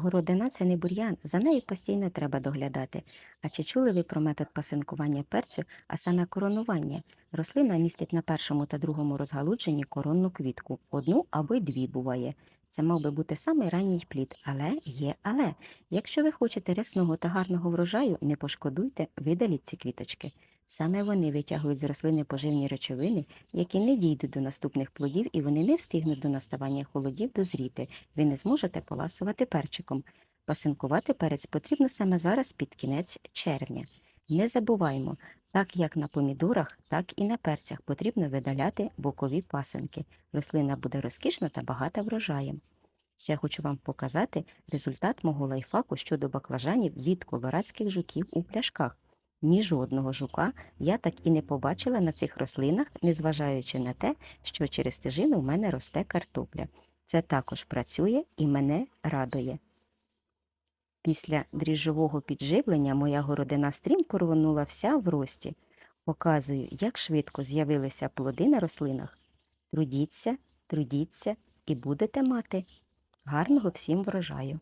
Городина це не бур'ян, за нею постійно треба доглядати. А чи чули ви про метод пасинкування перцю, а саме коронування? Рослина містить на першому та другому розгалудженні коронну квітку. Одну або й дві буває. Це мав би бути самий ранній плід, але є але. Якщо ви хочете рясного та гарного врожаю, не пошкодуйте, видаліть ці квіточки. Саме вони витягують з рослини поживні речовини, які не дійдуть до наступних плодів і вони не встигнуть до наставання холодів дозріти. Ви не зможете поласувати перчиком. Пасинкувати перець потрібно саме зараз під кінець червня. Не забуваймо, так як на помідорах, так і на перцях потрібно видаляти бокові пасинки. Рослина буде розкішна та багата врожаєм. Ще хочу вам показати результат мого лайфхаку щодо баклажанів від колорадських жуків у пляшках. Ні жодного жука я так і не побачила на цих рослинах, незважаючи на те, що через стежину в мене росте картопля. Це також працює і мене радує. Після дріжджового підживлення моя городина стрімко рвонула вся в рості. Показую, як швидко з'явилися плоди на рослинах. Трудіться, трудіться і будете мати гарного всім врожаю.